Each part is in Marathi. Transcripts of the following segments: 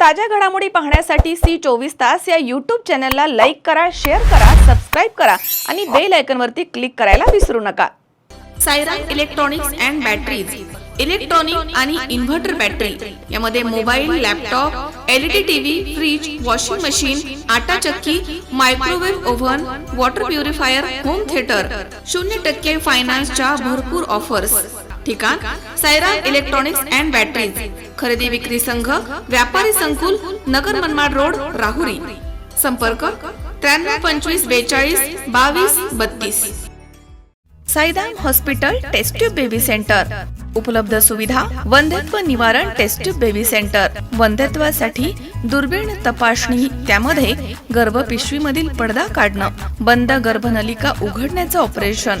ताज्या घडामोडी पाहण्यासाठी सी चोवीस तास या यूट्यूब चॅनलला लाईक करा शेअर करा सबस्क्राईब करा आणि बेल आयकॉनवरती क्लिक करायला विसरू नका. Siren electronics and batteries electronic आणि इन्व्हर्टर बॅटरी यामध्ये mobile laptop LED TV fridge washing machine आटा चक्की microwave oven water purifier home theatre शून्य टक्के फायनान्सच्या भरपूर ऑफर्स ठिकाण सायरा इलेक्ट्रॉनिक्स अँड बॅटरीज खरेदी विक्री संघ व्यापारी संकुल नगर मनमाड रोड राहुरी. संपर्क त्र्याण्णव पंचवीस बेचाळीस बावीस बत्तीस. Saidam hospital test tube baby centre. उपलब्ध सुविधा वंध्यत्व निवारण टेस्ट्यूब बेबी सेंटर. वंध्यत्वासाठी दुर्बीण तपासणी त्यामध्ये गर्भपिशवीमधील पडदा काढणं बंद गर्भनलिका उघडण्याचं ऑपरेशन.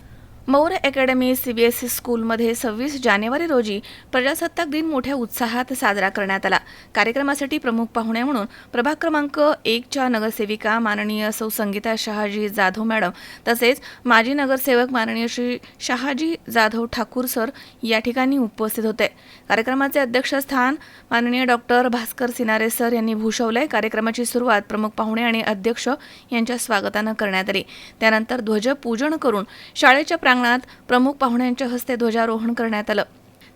मौर्य अकॅडमी सीबीएसई स्कूलमध्ये सव्वीस जानेवारी रोजी प्रजासत्ताक दिन मोठ्या उत्साहात साजरा करण्यात आला. कार्यक्रमासाठी प्रमुख पाहुणे म्हणून प्रभाग क्रमांक एकच्या नगरसेविका माननीय सौ संगीता शहाजी जाधव मॅडम तसेच माजी नगरसेवक माननीय श्री शहाजी जाधव ठाकूर सर या ठिकाणी उपस्थित होते. कार्यक्रमाचे अध्यक्षस्थान माननीय डॉक्टर भास्कर सिनारे सर यांनी भूषवलंय. कार्यक्रमाची सुरुवात प्रमुख पाहुणे आणि अध्यक्ष यांच्या स्वागतानं करण्यात आली. त्यानंतर ध्वजपूजन करून शाळेच्या प्रांगणात प्रमुख पाहुण्यांच्या हस्ते ध्वजारोहण करण्यात आलं.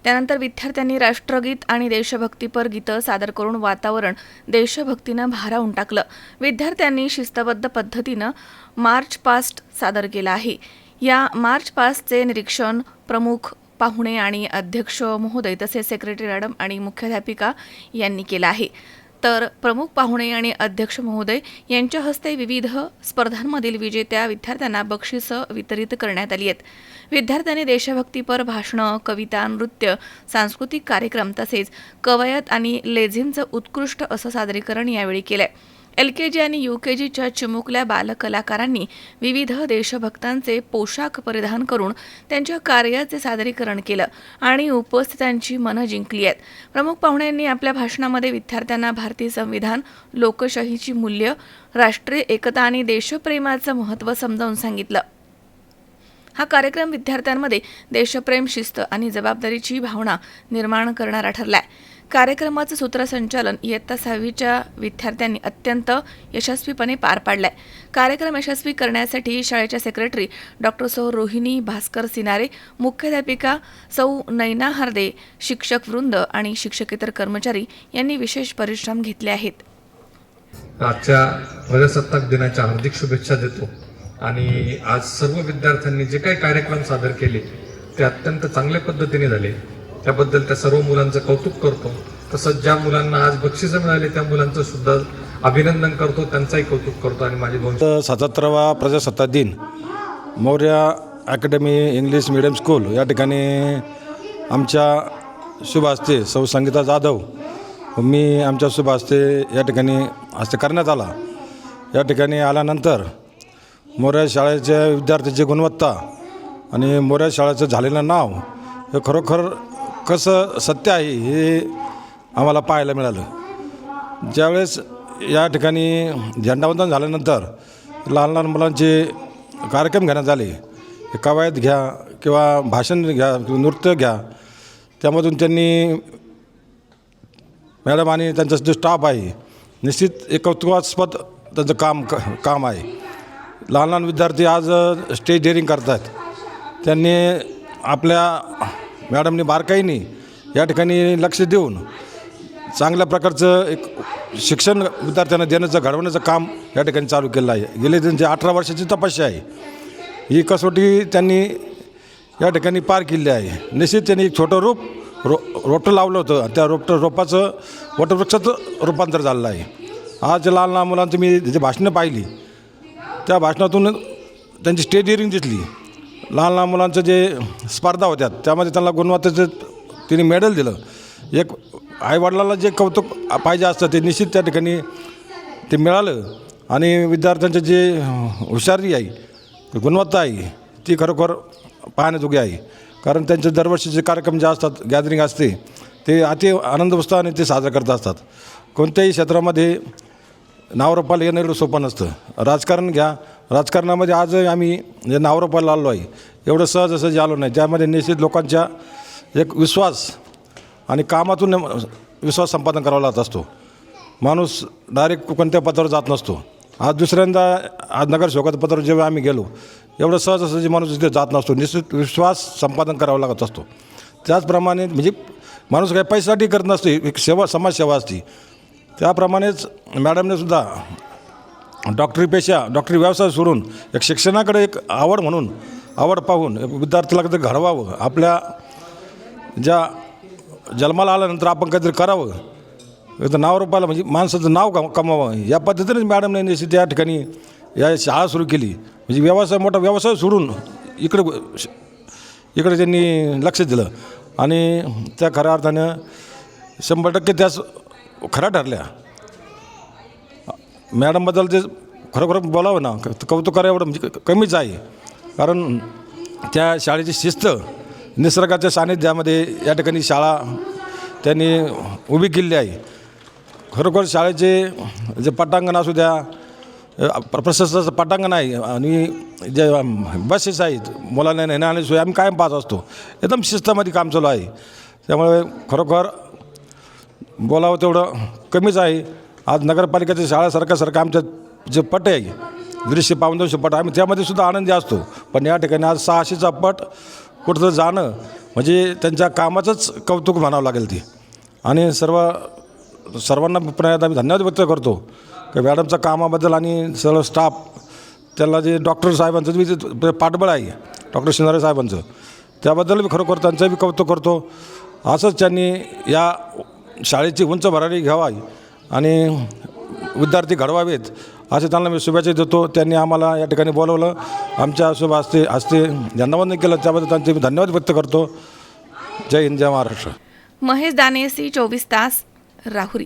त्यानंतर विद्यार्थ्यांनी राष्ट्रगीत आणि देशभक्तीपर गीतं सादर करून वातावरण देशभक्तीनं भारावून टाकलं. विद्यार्थ्यांनी शिस्तबद्ध पद्धतीनं मार्च पास्ट सादर केला आहे. या मार्च पास्टचे निरीक्षण प्रमुख पाहुणे आणि अध्यक्ष महोदय तसेच सेक्रेटरी मॅडम आणि मुख्याध्यापिका यांनी केलं आहे. तर प्रमुख पाहुणे आणि अध्यक्ष महोदय यांच्या हस्ते विविध स्पर्धांमधील विजेत्या विद्यार्थ्यांना बक्षिसं वितरित करण्यात आली आहेत. विद्यार्थ्यांनी देशभक्तीपर भाषणं कविता नृत्य सांस्कृतिक कार्यक्रम तसेच कवयत आणि लेझिमचं उत्कृष्ट असं सादरीकरण यावेळी केलं आहे एल के जी आणि यू के जीच्या चिमुकल्या बालकलाकारांनी विविध देशभक्तांचे पोशाख परिधान करून त्यांच्या कार्याचे सादरीकरण केलं आणि उपस्थितांची मनं जिंकली आहेत. प्रमुख पाहुण्यांनी आपल्या भाषणामध्ये विद्यार्थ्यांना भारतीय संविधान लोकशाहीची मूल्य राष्ट्रीय एकता आणि देशप्रेमाचं महत्त्व समजावून सांगितलं. हा कार्यक्रम विद्यार्थ्यांमध्ये देशप्रेम शिस्त आणि जबाबदारीची भावना निर्माण करणारा ठरलाय. कार्यक्रमाचं सूत्रसंचालन इयत्ता सहावीच्या विद्यार्थ्यांनी अत्यंत यशस्वीपणे पार पाडलाय. कार्यक्रम यशस्वी करण्यासाठी शाळेच्या सेक्रेटरी डॉक्टर सौ रोहिणी भास्कर सिनारे मुख्याध्यापिका सौ नैना हरदे शिक्षक वृंद आणि शिक्षकेतर कर्मचारी यांनी विशेष परिश्रम घेतले आहेत. आजच्या प्रजासत्ताक दिनाच्या हार्दिक शुभेच्छा देतो. आणि आज सर्व विद्यार्थ्यांनी जे काही कार्यक्रम सादर केले ते अत्यंत चांगल्या पद्धतीने झाले. त्याबद्दल त्या सर्व मुलांचं कौतुक करतो. तसंच ज्या मुलांना आज बक्षिसं मिळाली त्या मुलांचं सुद्धा अभिनंदन करतो त्यांचाही कौतुक करतो आणि माझे दोन सतरावा प्रजासत्ताक दिन. Maurya academy English medium school या ठिकाणी आमच्या शुभहस्ते सौ संगीता जाधव मी आमच्या शुभहस्ते या ठिकाणी हस्ते करण्यात आला. या ठिकाणी आल्यानंतर मोऱ्या शाळेच्या विद्यार्थ्याची गुणवत्ता आणि मोऱ्या शाळेचं झालेलं नाव हे खरोखर कसं सत्य आहे हे आम्हाला पाहायला मिळालं. ज्यावेळेस या ठिकाणी झेंडावंदन झाल्यानंतर लहान लहान मुलांचे कार्यक्रम घेण्यात आले कवायत घ्या किंवा भाषण घ्या किंवा नृत्य घ्या त्यामधून त्यांनी मॅडम आणि त्यांचा जो स्टाफ आहे निश्चित एक कौतुकास्पद त्यांचं काम क काम आहे. लहान लहान विद्यार्थी आज स्टेज डेअरिंग करतात त्यांनी आपल्या मॅडमनी बारकाईने या ठिकाणी लक्ष देऊन चांगल्या प्रकारचं एक शिक्षण विद्यार्थ्यांना देण्याचं घडवण्याचं काम या ठिकाणी चालू केलं आहे. गेले त्यांची अठरा वर्षाची तपस्या आहे. ही कसोटी त्यांनी या ठिकाणी पार केली आहे. निश्चित त्यांनी एक छोटं रूप रो रोपटं लावलं होतं. त्या रोपटं रोपाचं वटवृक्षाचं रूपांतर झालेलं आहे. आज लहान लहान मुलांची मी जी भाषणं पाहिली त्या भाषणातून त्यांची स्टेज हिअरिंग दिसली. लहान लहान मुलांचं जे स्पर्धा होत्या त्यामध्ये त्यांना गुणवत्तेचं तिने मेडल दिलं. एक आईवडिलांना जे कौतुक पाहिजे असतं ते निश्चित त्या ठिकाणी ते मिळालं. आणि विद्यार्थ्यांचं जे हुशारी आहे गुणवत्ता आहे ती खरोखर पाहण्याजोगी आहे. कारण त्यांचे दरवर्षीचे कार्यक्रम जे असतात गॅदरिंग असते ते अति आनंद उत्साहाने ते साजरे करत असतात. कोणत्याही क्षेत्रामध्ये नावरोपाला येणं एवढं सोपं नसतं. राजकारण घ्या राजकारणामध्ये आजही आम्ही जे नावरोपाला आलो आहे एवढं सहज असं जे आलो नाही. त्यामध्ये निश्चित लोकांच्या एक विश्वास आणि कामातून विश्वास संपादन करावा लागत असतो. माणूस डायरेक्ट कोणत्या पदावर जात नसतो. आज दुसऱ्यांदा आज नगरसेवकाचं पदावर जेव्हा आम्ही गेलो एवढं सहज असं जे माणूस तिथे जात नसतो. निश्चित विश्वास संपादन करावा लागत असतो. त्याचप्रमाणे म्हणजे माणूस काही पैशासाठी करत नसतो एक सेवा समाजसेवा असते. त्याप्रमाणेच मॅडमने सुद्धा डॉक्टरी पेशा डॉक्टरी व्यवसाय सोडून एक शिक्षणाकडे एक आवड म्हणून आवड पाहून विद्यार्थ्याला काहीतरी घडवावं आपल्या ज्या जन्माला आल्यानंतर आपण काहीतरी करावं एकतर नाव रोपायला म्हणजे माणसाचं नाव कम कमावं या पद्धतीनेच मॅडमने निश्चित त्या ठिकाणी या शाळा सुरू केली. म्हणजे व्यवसाय मोठा व्यवसाय सोडून इकडे इकडे त्यांनी लक्ष दिलं. आणि त्या खऱ्या अर्थानं शंभर टक्के त्याच खऱ्या ठरल्या. मॅडमबद्दल जे खरोखर बोलावं ना क- कौतुक एवढं म्हणजे कमीच आहे. कारण त्या शाळेची शिस्त निसर्गाच्या सानिध्यामध्ये या ठिकाणी शाळा त्यांनी उभी केली आहे. खरोखर शाळेचे जे पटांगण असू द्या प्र- प्रशस्ताचं पटांगण आहे आणि जे बसेस आहेत मुलांना नेण्याने सोय आम्ही कायम पाहत असतो. एकदम शिस्तामध्ये काम चालू आहे. त्यामुळे खरोखर बोलावं तेवढं कमीच आहे. आज नगरपालिकेच्या शाळासारखं सारखं आमच्या जे पट आहे दीडशे पाऊन दोनशे पट आम्ही त्यामध्ये सुद्धा आनंदी असतो. पण या ठिकाणी आज सहाशेचा पट कुठं जाणं म्हणजे त्यांच्या कामाचंच कौतुक म्हणावं लागेल ते. आणि सर्व सर्वांना पुन्हा आम्ही धन्यवाद व्यक्त करतो की मॅडमच्या कामाबद्दल आणि सर्व स्टाफ त्याला जे डॉक्टर साहेबांचं बी जे पाठबळ आहे डॉक्टर शिंदारे साहेबांचं त्याबद्दल मी खरोखर त्यांचं बी कौतुक करतो. असंच त्यांनी या शाळेची उंच भरारी घ्यावा. आणि विद्यार्थी घडवावेत असे त्यांना मी शुभेच्छा देतो. त्यांनी आम्हाला या ठिकाणी बोलवलं. आमच्या शुभ हस्ते हस्ते झेंडावंदन केलं. त्याबद्दल त्यांचे मी धन्यवाद व्यक्त करतो. जय हिंद जय महाराष्ट्र. महेश दाने सी चोवीस तास राहुरी.